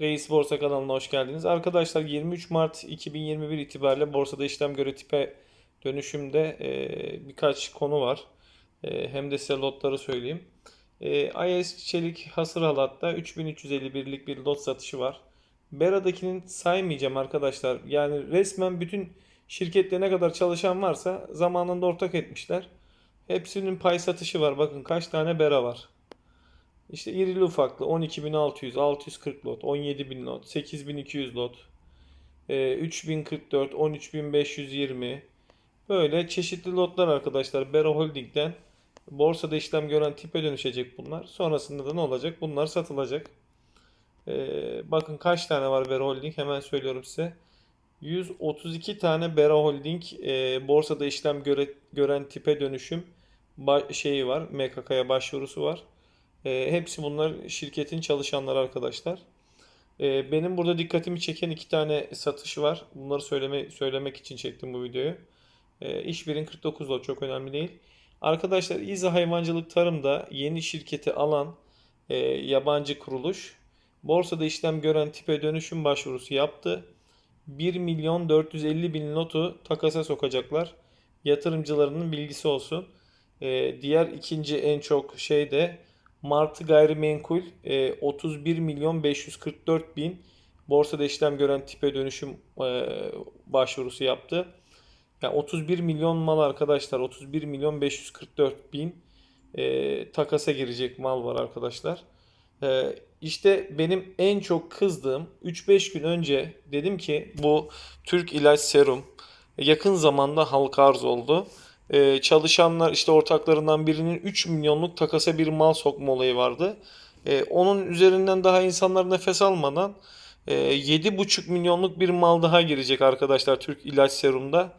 Reis Borsa kanalına hoş geldiniz. Arkadaşlar 23 Mart 2021 itibariyle borsada işlem göre tipe dönüşümde e, birkaç konu var. E, hem de size lotları söyleyeyim. E, IS Çelik hasır halatta 3351'lik bir lot satışı var. Bera'dakinin saymayacağım arkadaşlar. Yani resmen bütün şirkette ne kadar çalışan varsa zamanında ortak etmişler. Hepsinin pay satışı var. Bakın kaç tane Bera var. İşte irili ufaklı 12.600, 640 lot, 17.000 lot, 8.200 lot, e, 3044, 13.520 böyle çeşitli lotlar arkadaşlar. Bera Holding'den borsada işlem gören tipe dönüşecek bunlar. Sonrasında da ne olacak? Bunlar satılacak. E, bakın kaç tane var Bera Holding hemen söylüyorum size. 132 tane Bera Holding e, borsada işlem göre, gören tipe dönüşüm şeyi var. MKK'ya başvurusu var. E, hepsi bunlar şirketin çalışanları arkadaşlar. E, benim burada dikkatimi çeken iki tane satış var. Bunları söyleme, söylemek için çektim bu videoyu. E, İşbir'in 49 lot çok önemli değil. Arkadaşlar İza Hayvancılık Tarım'da yeni şirketi alan e, yabancı kuruluş borsada işlem gören tipe dönüşüm başvurusu yaptı. 1 milyon 450 bin notu takasa sokacaklar. Yatırımcılarının bilgisi olsun. E, diğer ikinci en çok şey de Martı gayrimenkul e, 31 milyon 544 bin borsada işlem gören tipe dönüşüm e, başvurusu yaptı. Yani 31 milyon mal arkadaşlar 31 milyon 544 bin e, takasa girecek mal var arkadaşlar. E, işte benim en çok kızdığım 3-5 gün önce dedim ki bu Türk İlaç Serum yakın zamanda halka arz oldu. Ee, çalışanlar işte ortaklarından birinin 3 milyonluk takasa bir mal sokma olayı vardı. Ee, onun üzerinden daha insanlar nefes almadan e, 7,5 milyonluk bir mal daha girecek arkadaşlar Türk İlaç Serum'da.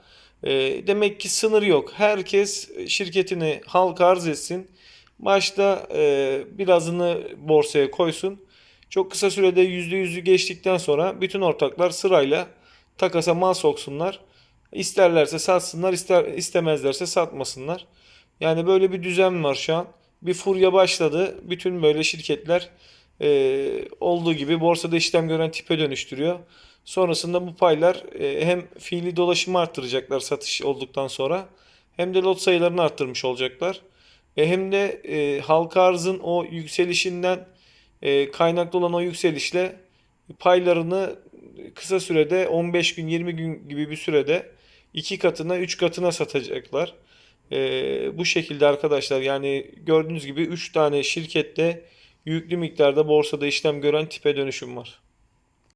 Ee, demek ki sınır yok. Herkes şirketini halka arz etsin. Başta e, birazını borsaya koysun. Çok kısa sürede %100'ü geçtikten sonra bütün ortaklar sırayla takasa mal soksunlar. İsterlerse satsınlar, ister istemezlerse satmasınlar. Yani böyle bir düzen var şu an. Bir furya başladı. Bütün böyle şirketler e, olduğu gibi borsada işlem gören tipe dönüştürüyor. Sonrasında bu paylar e, hem fiili dolaşımı arttıracaklar satış olduktan sonra hem de lot sayılarını arttırmış olacaklar. E, hem de e, halka arzın o yükselişinden e, kaynaklı olan o yükselişle paylarını kısa sürede 15 gün 20 gün gibi bir sürede iki katına, üç katına satacaklar. Ee, bu şekilde arkadaşlar yani gördüğünüz gibi 3 tane şirkette yüklü miktarda borsada işlem gören tipe dönüşüm var.